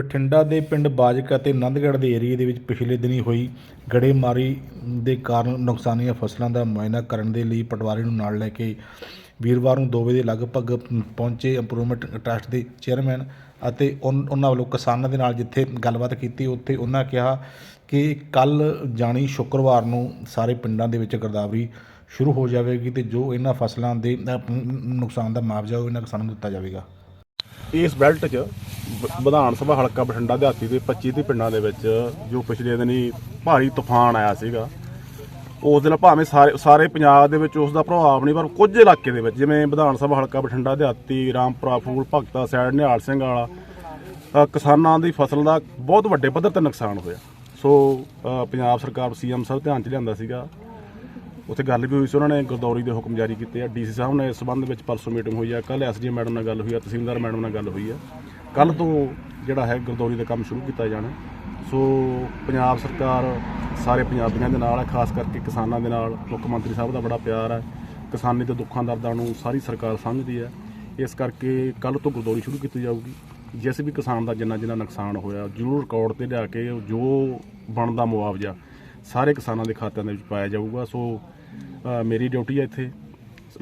ਬਠਿੰਡਾ ਦੇ ਪਿੰਡ ਬਾਜਕ ਅਤੇ ਨੰਦਗੜ੍ਹ ਦੇ ਏਰੀਏ ਦੇ ਵਿੱਚ ਪਿਛਲੇ ਦਿਨੀ ਹੋਈ ਗੜੇਮਾਰੀ ਦੇ ਕਾਰਨ ਨੁਕਸਾਨੀਆਂ ਫਸਲਾਂ ਦਾ ਮੁਆਇਨਾ ਕਰਨ ਦੇ ਲਈ ਪਟਵਾਰੀ ਨੂੰ ਨਾਲ ਲੈ ਕੇ ਵੀਰਵਾਰ ਨੂੰ 2 ਵਜੇ ਦੇ ਲਗਭਗ ਪਹੁੰਚੇ ਇੰਪਰੂਵਮੈਂਟ ਟਰਸਟ ਦੇ ਚੇਅਰਮੈਨ ਅਤੇ ਉਨ- ਉਹਨਾਂ ਵੱਲੋਂ ਕਿਸਾਨਾਂ ਦੇ ਨਾਲ ਜਿੱਥੇ ਗੱਲਬਾਤ ਕੀਤੀ, ਉੱਥੇ ਉਹਨਾਂ ਕਿਹਾ ਕਿ ਕੱਲ ਜਾਣੀ ਸ਼ੁੱਕਰਵਾਰ ਨੂੰ ਸਾਰੇ ਪਿੰਡਾਂ ਦੇ ਵਿੱਚ ਗਰਦਾਵਰੀ ਸ਼ੁਰੂ ਹੋ ਜਾਵੇਗੀ ਤੇ ਜੋ ਇਹਨਾਂ ਫਸਲਾਂ ਦੇ ਨੁਕਸਾਨ ਦਾ ਮੁਆਵਜ਼ਾ ਉਹ ਇਹਨਾਂ ਕਿਸਾਨਾਂ ਨੂੰ ਦਿੱਤਾ ਜਾਵੇਗਾ। ਇਸ ਬੈਲਟ 'ਚ ਬ- ਵਿਧਾਨ ਸਭਾ ਹਲਕਾ ਬਠਿੰਡਾ ਦਿਹਾਤੀ ਦੇ 25 ਦੀ ਪਿੰਡਾਂ ਦੇ ਵਿੱਚ ਜੋ ਪਿਛਲੇ ਦਿਨੀ ਭਾਰੀ ਤੂਫਾਨ ਆਇਆ ਸੀਗਾ। ਉਸ ਦਿਨ ਭਾਵੇਂ ਸਾਰੇ ਸਾਰੇ ਪੰਜਾਬ ਦੇ ਵਿੱਚ ਉਸ ਦਾ ਪ੍ਰਭਾਵ ਨਹੀਂ ਪਰ ਕੁਝ ਇਲਾਕੇ ਦੇ ਵਿੱਚ ਜਿਵੇਂ ਵਿਧਾਨ ਸਭਾ ਹਲਕਾ ਬਠਿੰਡਾ ਦਿਹਾਤੀ ਰਾਮਪੁਰਾ ਫੂਲ ਭਗਤਾ ਸਾਈਡ ਨਿਹਾਲ ਸਿੰਘ ਵਾਲਾ ਅ, ਕਿਸਾਨਾਂ ਦੀ ਫਸਲ ਦਾ ਬਹੁਤ ਵੱਡੇ ਪੱਧਰ ਤੇ ਨੁਕਸਾਨ ਹੋਇਆ। ਸੋ ਅ, ਪੰਜਾਬ ਸਰਕਾਰ ਸੀਐਮ ਸਾਹਿਬ ਧਿਆਨ ਚ ਲਿਆਂਦਾ ਸੀਗਾ। ਉੱਥੇ ਗੱਲ ਵੀ ਹੋਈ ਸੀ ਉਹਨਾਂ ਨੇ ਗਰਦੌਰੀ ਦੇ ਹੁਕਮ ਜਾਰੀ ਕੀਤੇ ਆ। ਡੀਸੀ ਸਾਹਿਬ ਨੇ ਇਸ ਸੰਬੰਧ ਵਿੱਚ ਪਰਸੋਂ ਮੀਟਿੰਗ ਹੋਈ ਆ। ਕੱਲ ਐਸਡੀ ਮੈਡਮ ਨਾਲ ਗੱਲ ਹੋਈ ਆ ਤਹਿਸੀਲਦਾਰ ਮੈਡਮ ਨਾਲ ਗੱਲ ਹੋਈ ਆ। ਕੱਲ ਤੋਂ ਜਿਹੜਾ ਹੈ ਗਰਦੌਰੀ ਦਾ ਕੰਮ ਸ਼ੁਰੂ ਕੀਤਾ ਜਾਣਾ ਸੋ ਪੰਜਾਬ ਸਰਕਾਰ ਸਾਰੇ ਪੰਜਾਬੀਆਂ ਦੇ ਨਾਲ ਹੈ, ਖਾਸ ਕਰਕੇ ਕਿਸਾਨਾਂ ਦੇ ਨਾਲ। ਮੁੱਖ ਮੰਤਰੀ ਸਾਹਿਬ ਦਾ ਬੜਾ ਪਿਆਰ ਹੈ। ਕਿਸਾਨੀ ਦੇ ਦੁੱਖਾਂ ਦਰਦਾਂ ਨੂੰ ਸਾਰੀ ਸਰਕਾਰ ਸਮਝਦੀ ਹੈ। ਇਸ ਕਰਕੇ ਕੱਲ ਤੋਂ ਗਰਦੌਰੀ ਸ਼ੁਰੂ ਕੀਤੀ ਜਾਊਗੀ। ਜਿਸ ਵੀ ਕਿਸਾਨ ਦਾ ਜਿੰਨਾ ਜਿੰਨਾ ਨੁਕਸਾਨ ਹੋਇਆ, ਜ਼ਰੂਰ ਰਿਕਾਰਡ ਤੇ ਲਿਆ ਕੇ ਜੋ ਬਣਦਾ ਮੁਆਵਜ਼ਾ ਸਾਰੇ ਕਿਸਾਨਾਂ ਦੇ ਖਾਤਿਆਂ ਦੇ ਵਿੱਚ ਪਾਇਆ ਜਾਊਗਾ। ਸੋ ਮੇਰੀ ਡਿਊਟੀ ਹੈ ਇੱਥੇ।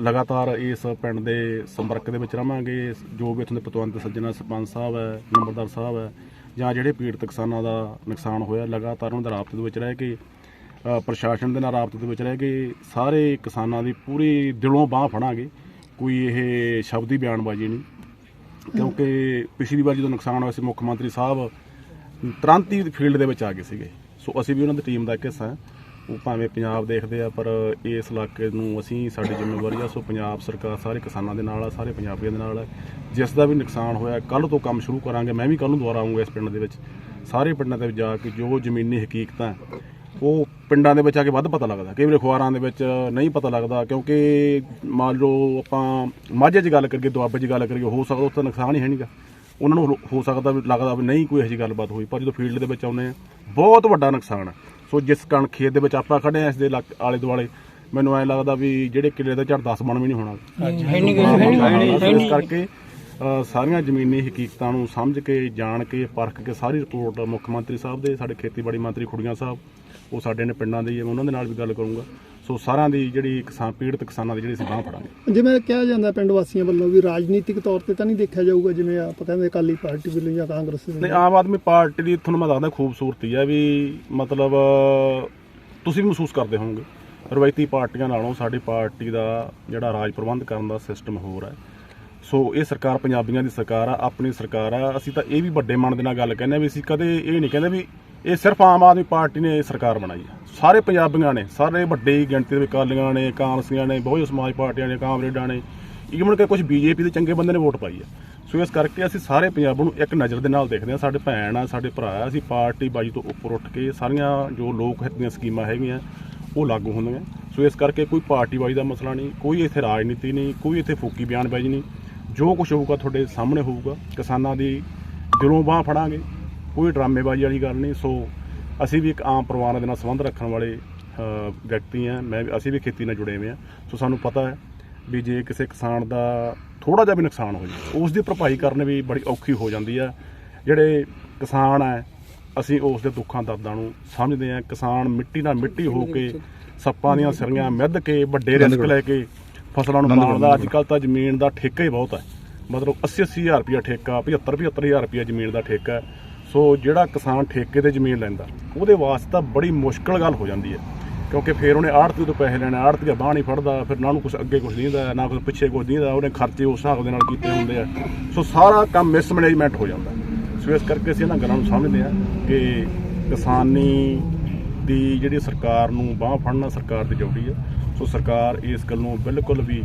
ਲਗਾਤਾਰ ਇਸ ਪਿੰਡ ਦੇ ਸੰਪਰਕ ਦੇ ਵਿੱਚ ਰਵਾਂਗੇ। ਜੋ ਵੀ ਇੱਥੋਂ ਦੇ ਪਤਵੰਤ ਸੱਜਣਾ ਸਰਪੰਚ ਸਾਹਿਬ ਹੈ ਨੰਬਰਦਾਰ ਸਾਹਿਬ ਹੈ ਜਾਂ ਜਿਹੜੇ ਪੀੜਤ ਕਿਸਾਨਾਂ ਦਾ ਨੁਕਸਾਨ ਹੋਇਆ, ਲਗਾਤਾਰ ਉਹਨਾਂ ਦੇ ਰਾਬਤੇ ਦੇ ਵਿੱਚ ਰਹਿ ਕੇ ਪ੍ਰਸ਼ਾਸਨ ਦੇ ਨਾਲ ਰਾਬਤੇ ਦੇ ਵਿੱਚ ਰਹਿ ਕੇ ਸਾਰੇ ਕਿਸਾਨਾਂ ਦੀ ਪੂਰੀ ਦਿਲੋਂ ਬਾਹ ਫੜਾਂਗੇ। ਕੋਈ ਇਹ ਸ਼ਬਦੀ ਬਿਆਨਬਾਜ਼ੀ ਨਹੀਂ। ਕਿਉਂਕਿ ਪਿਛਲੀ ਵਾਰ ਜਦੋਂ ਨੁਕਸਾਨ ਹੋਇਆ ਸੀ, ਮੁੱਖ ਮੰਤਰੀ ਸਾਹਿਬ ਤੁਰੰਤ ਹੀ ਫੀਲਡ ਦੇ ਵਿੱਚ ਆ ਗਏ ਸੀਗੇ। ਸੋ ਅਸੀਂ ਵੀ ਉਹਨਾਂ ਦੀ ਟੀਮ ਦਾ ਇੱਕ ਹਿੱਸਾ ਹਾਂ। ਉਹ ਭਾਵੇਂ ਪੰਜਾਬ ਦੇਖਦੇ ਆ, ਪਰ ਇਸ ਇਲਾਕੇ ਨੂੰ ਅਸੀਂ, ਸਾਡੀ ਜ਼ਿੰਮੇਵਾਰੀ ਆ, ਸੋ ਪੰਜਾਬ ਸਰਕਾਰ ਸਾਰੇ ਕਿਸਾਨਾਂ ਦੇ ਨਾਲ ਆ, ਸਾਰੇ ਪੰਜਾਬੀਆਂ ਦੇ ਨਾਲ ਆ। ਜਿਸ ਦਾ ਵੀ ਨੁਕਸਾਨ ਹੋਇਆ ਕੱਲ ਤੋਂ ਕੰਮ ਸ਼ੁਰੂ ਕਰਾਂਗੇ, ਮੈਂ ਵੀ ਕੱਲ ਨੂੰ ਦੁਬਾਰਾ ਆਉਂਗਾ ਇਸ ਪਿੰਡ ਦੇ ਵਿੱਚ। ਸਾਰੇ ਪਿੰਡਾਂ ਦੇ ਵਿੱਚ ਜਾ ਕੇ ਜੋ ਜ਼ਮੀਨੀ ਹਕੀਕਤਾਂ, ਉਹ ਪਿੰਡਾਂ ਦੇ ਵਿੱਚ ਆ ਕੇ ਵੱਧ ਪਤਾ ਲੱਗਦਾ। ਕਈ ਵਾਰ ਅਖਬਾਰਾਂ ਦੇ ਵਿੱਚ ਨਹੀਂ ਪਤਾ ਲੱਗਦਾ, ਕਿਉਂਕਿ ਮੰਨ ਲਓ ਆਪਾਂ ਮਾਝੇ 'ਚ ਗੱਲ ਕਰੀਏ, ਦੁਆਬੇ 'ਚ ਗੱਲ ਕਰੀਏ, ਹੋ ਸਕਦਾ ਉੱਥੇ ਨੁਕਸਾਨ ਹੀ ਹੈ ਨਹੀਂਗਾ ਉਹਨਾਂ ਨੂੰ ਹੋ ਸਕਦਾ ਵੀ ਲੱਗਦਾ ਵੀ ਨਹੀਂ ਕੋਈ ਇਹੋ ਜਿਹੀ ਗੱਲਬਾਤ ਹੋਈ, ਪਰ ਜਦੋਂ ਫੀਲਡ ਦੇ ਵਿੱਚ ਆਉਂਦੇ ਆ, ਬਹੁਤ ਵੱਡਾ ਨੁਕਸਾਨ ਹੈ ਸੋ ਜਿਸ ਕਣ ਖੇਤ ਦੇ ਵਿੱਚ ਆਪਾਂ ਖੜੇ ਆ ਇਸ ਦੇ ਇਲਾਕ- ਆਲੇ ਦੁਆਲੇ ਮੈਨੂੰ ਐ ਲੱਗਦਾ ਵੀ ਜਿਹੜੇ ਕਿੱਲੇ ਦਾ ਝੜ 10 ਮਣ ਵੀ ਨਹੀਂ ਹੋਣਾ। ਸੋ ਇਸ ਕਰਕੇ ਅ, ਸਾਰੀਆਂ ਜ਼ਮੀਨੀ ਹਕੀਕਤਾਂ ਨੂੰ ਸਮਝ ਕੇ ਜਾਣ ਕੇ ਪਰਖ ਕੇ ਸਾਰੀ ਰਿਪੋਰਟ ਮੁੱਖ ਮੰਤਰੀ ਸਾਹਿਬ ਦੇ ਸਾਡੇ ਖੇਤੀਬਾੜੀ ਮੰਤਰੀ ਖੁੜੀਆਂ ਸਾਹਿਬ ਉਹ ਸਾਡੇ ਨੇ ਪਿੰਡਾਂ ਦੇ ਹੀ ਆ, ਮੈਂ ਉਹਨਾਂ ਦੇ ਨਾਲ ਵੀ ਗੱਲ ਕਰੂੰਗਾ। ਸੋ ਸਾਰਿਆਂ ਦੀ ਜਿਹੜੀ ਕਿਸਾਨ ਪੀੜਤ ਕਿਸਾਨਾਂ ਦੀ ਜਿਹੜੀ ਅਸੀਂ ਬਾਂਹ ਫੜਾਂਗੇ। ਜਿਵੇਂ ਕਿਹਾ ਜਾਂਦਾ ਪਿੰਡ ਵਾਸੀਆਂ ਵੱਲੋਂ ਵੀ ਰਾਜਨੀਤਿਕ ਤੌਰ ਤੇ ਤਾਂ ਨਹੀਂ ਦੇਖਿਆ ਜਾਊਗਾ ਜਿਵੇਂ ਆਪਾਂ ਕਹਿੰਦੇ ਅਕਾਲੀ ਪਾਰਟੀ ਵੱਲੋਂ ਜਾਂ ਕਾਂਗਰਸ ਨਹੀਂ ਵੱਲੋਂ ਆਮ ਆਦਮੀ ਪਾਰਟੀ ਦੀ ਤੁਹਾਨੂੰ ਮੈਂ ਦੱਸਦਾ ਖੂਬਸੂਰਤੀ ਹੈ ਵੀ ਮਤਲਬ ਤੁਸੀਂ ਵੀ ਮਹਿਸੂਸ ਕਰਦੇ ਹੋਵੋਗੇ। ਰਵਾਇਤੀ ਪਾਰਟੀਆਂ ਨਾਲੋਂ ਸਾਡੀ ਪਾਰਟੀ ਦਾ ਜਿਹੜਾ ਰਾਜ ਪ੍ਰਬੰਧ ਕਰਨ ਦਾ ਸਿਸਟਮ ਹੋਰ ਹੈ ਸੋ ਇਹ ਸਰਕਾਰ ਪੰਜਾਬੀਆਂ ਦੀ ਸਰਕਾਰ ਆ, ਆਪਣੀ ਸਰਕਾਰ ਆ। ਅਸੀਂ ਤਾਂ ਇਹ ਵੀ ਵੱਡੇ ਮਨ ਦੇ ਨਾਲ ਗੱਲ ਕਹਿੰਦੇ ਹਾਂ ਵੀ ਅਸੀਂ ਕਦੇ ਇਹ ਨਹੀਂ ਕਹਿੰਦੇ ਵੀ ਇਹ ਸਿਰਫ ਆਮ ਆਦਮੀ ਪਾਰਟੀ ਨੇ ਇਹ ਸਰਕਾਰ ਬਣਾਈ ਆ। ਸਾਰੇ ਪੰਜਾਬੀਆਂ ਨੇ, ਸਾਰੇ ਵੱਡੇ ਗਿਣਤੀ ਦੇ ਵਿੱਚ ਅਕਾਲੀਆਂ ਨੇ, ਕਾਂਗਰਸੀਆਂ ਨੇ, ਬਹੁਜਨ ਸਮਾਜ ਪਾਰਟੀਆਂ ਨੇ ਕਾਮਰੇਡਾਂ ਨੇ। ਈਵਨ ਕਿ ਕੁਝ ਬੀਜੇਪੀ ਦੇ ਚੰਗੇ ਬੰਦੇ ਨੇ ਵੋਟ ਪਾਈ ਆ। ਸੋ ਇਸ ਕਰਕੇ ਅਸੀਂ ਸਾਰੇ ਪੰਜਾਬ ਨੂੰ ਇੱਕ ਨਜ਼ਰ ਦੇ ਨਾਲ ਦੇਖਦੇ ਹਾਂ। ਸਾਡੇ ਭੈਣ ਆ, ਸਾਡੇ ਭਰਾ ਆ, ਅਸੀਂ ਪਾਰਟੀ ਬਾਜੀ ਤੋਂ ਉੱਪਰ ਉੱਠ ਕੇ ਸਾਰੀਆਂ ਜੋ ਲੋਕ ਹਿੱਤ ਦੀਆਂ ਸਕੀਮਾਂ ਹੈਗੀਆਂ, ਉਹ ਲਾਗੂ ਹੁੰਦੀਆਂ। ਸੋ ਇਸ ਕਰਕੇ ਕੋਈ ਪਾਰਟੀ ਬਾਜੀ ਦਾ ਮਸਲਾ ਨਹੀਂ, ਕੋਈ ਇੱਥੇ ਰਾਜਨੀਤੀ ਨਹੀਂ, ਕੋਈ ਇੱਥੇ ਫੋਕੀ ਬਿਆਨਬਾਜ਼ੀ ਨਹੀਂ। ਜੋ ਕੁਝ ਹੋਊਗਾ ਤੁਹਾਡੇ ਸਾਹਮਣੇ ਹੋਊਗਾ ਕਿਸਾਨਾਂ ਦੀ ਦਿਲੋਂ ਬਾਹ ਫੜਾਂਗੇ ਕੋਈ ਡਰਾਮੇਬਾਜ਼ੀ ਵਾਲੀ ਗੱਲ ਨਹੀਂ। ਸੋ ਅਸੀਂ ਵੀ ਇੱਕ ਆਮ ਪਰਿਵਾਰਾਂ ਦੇ ਨਾਲ ਸੰਬੰਧ ਰੱਖਣ ਵਾਲੇ ਵਿਅਕਤੀ ਆ ਮੈਂ ਵੀ- ਅਸੀਂ ਵੀ ਖੇਤੀ ਨਾਲ ਜੁੜੇ ਹੋਏ ਆ ਸੋ ਸਾਨੂੰ ਪਤਾ ਹੈ ਵੀ ਜੇ ਕਿਸੇ ਕਿਸਾਨ ਦਾ ਥੋੜਾ ਜਿਹਾ ਵੀ ਨੁਕਸਾਨ ਹੋ ਜਾਵੇ ਉਸ ਦੀ ਭਰਪਾਈ ਕਰਨ ਵੀ ਬੜੀ ਔਖੀ ਹੋ ਜਾਂਦੀ ਆ ਜਿਹੜੇ ਕਿਸਾਨ ਆ ਅਸੀਂ ਉਸ ਦੇ ਦੁੱਖਾਂ ਦਰਦਾਂ ਨੂੰ ਸਮਝਦੇ ਆ ਕਿਸਾਨ ਮਿੱਟੀ ਨਾਲ ਮਿੱਟੀ ਹੋ ਕੇ ਸੱਪਾਂ ਦੀਆਂ ਸਿਰੀਆਂ ਮਿੱਧ ਕੇ ਵੱਡੇ ਰਿਸਕ ਲੈ ਕੇ ਫਸਲਾਂ ਨੂੰ ਪਾਲਦਾ ਅੱਜ ਕੱਲ ਤਾਂ ਜ਼ਮੀਨ ਦਾ ਠੇਕਾ ਹੀ ਬਹੁਤ ਹੈ। ਮਤਲਬ 80 ਹਜ਼ਾਰ ਰੁਪਇਆ ਠੇਕਾ 75 ਹਜ਼ਾਰ ਰੁਪਇਆ ਜ਼ਮੀਨ ਦਾ ਠੇਕਾ। ਸੋ ਜਿਹੜਾ ਕਿਸਾਨ ਠੇਕੇ ਤੇ ਜ਼ਮੀਨ ਲੈਂਦਾ ਉਹਦੇ ਵਾਸਤੇ ਤਾਂ ਬੜੀ ਮੁਸ਼ਕਲ ਗੱਲ ਹੋ ਜਾਂਦੀ ਹੈ। ਕਿਉਂਕਿ ਫਿਰ ਉਹਨੇ ਆੜਤੀ ਤੋਂ ਪੈਸੇ ਲੈਣੇ ਆੜਤੀ ਬਾਹ ਨਹੀਂ ਫੜਦਾ ਫਿਰ ਨਾ ਉਹਨੂੰ ਕੁਝ ਅੱਗੇ ਕੁਝ ਦਿੰਦਾ ਨਾ ਕੁਝ ਪਿੱਛੇ ਕੁਝ ਦਿੰਦਾ ਉਹਨੇ ਖਰਚੇ ਉਸ ਹਿਸਾਬ ਦੇ ਨਾਲ ਕੀਤੇ ਹੁੰਦੇ ਆ। ਸੋ ਸਾਰਾ ਕੰਮ ਮਿਸਮੈਨੇਜਮੈਂਟ ਹੋ ਜਾਂਦਾ। ਸੋ ਇਸ ਕਰਕੇ ਅਸੀਂ ਇਹਨਾਂ ਗੱਲਾਂ ਨੂੰ ਸਮਝਦੇ ਆ ਕਿ ਕਿਸਾਨੀ ਦੀ ਜਿਹੜੀ ਸਰਕਾਰ ਨੂੰ ਬਾਹ ਫੜਨਾ ਸਰਕਾਰ ਦੀ ਡਿਊਟੀ ਹੈ। ਸੋ ਸਰਕਾਰ ਇਸ ਗੱਲ ਨੂੰ ਬਿਲਕੁਲ ਵੀ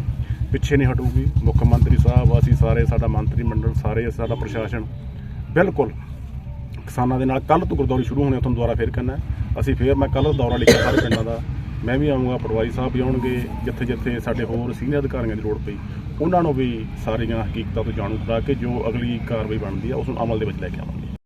ਪਿੱਛੇ ਨਹੀਂ ਹਟੂਗੀ। ਮੁੱਖ ਮੰਤਰੀ ਸਾਹਿਬ ਅਸੀਂ ਸਾਰੇ ਸਾਡਾ ਮੰਤਰੀ ਮੰਡਲ ਸਾਰੇ ਸਾਡਾ ਪ੍ਰਸ਼ਾਸਨ ਬਿਲਕੁਲ ਕਿਸਾਨਾਂ ਦੇ ਨਾਲ ਕੱਲ ਤੋਂ ਗੁਰਦੌਰੀ ਸ਼ੁਰੂ ਹੋਣੀ ਆ, ਤੁਹਾਨੂੰ ਦੁਬਾਰਾ ਫੇਰ ਕਰਨਾ ਅਸੀਂ ਫੇਰ ਮੈਂ ਕੱਲ ਦੌਰਾ ਲਿਖਿਆ ਸਾਰੇ ਪਿੰਡਾਂ ਦਾ ਮੈਂ ਵੀ ਆਉਂਗਾ ਪਟਵਾਰੀ ਸਾਹਿਬ ਵੀ ਆਉਣਗੇ ਜਿੱਥੇ ਜਿੱਥੇ ਸਾਡੇ ਹੋਰ ਸੀਨੀਅਰ ਅਧਿਕਾਰੀਆਂ ਦੀ ਲੋੜ ਪਈ ਉਹਨਾਂ ਨੂੰ ਵੀ ਸਾਰੀਆਂ ਹਕੀਕਤਾਂ ਤੋਂ ਜਾਣੂ ਕਰਾ ਕੇ ਜੋ ਅਗਲੀ ਕਾਰਵਾਈ ਬਣਦੀ ਆ ਉਸ ਨੂੰ ਅਮਲ ਦੇ ਵਿੱਚ ਲੈ ਕੇ ਆਵਾਂਗੇ।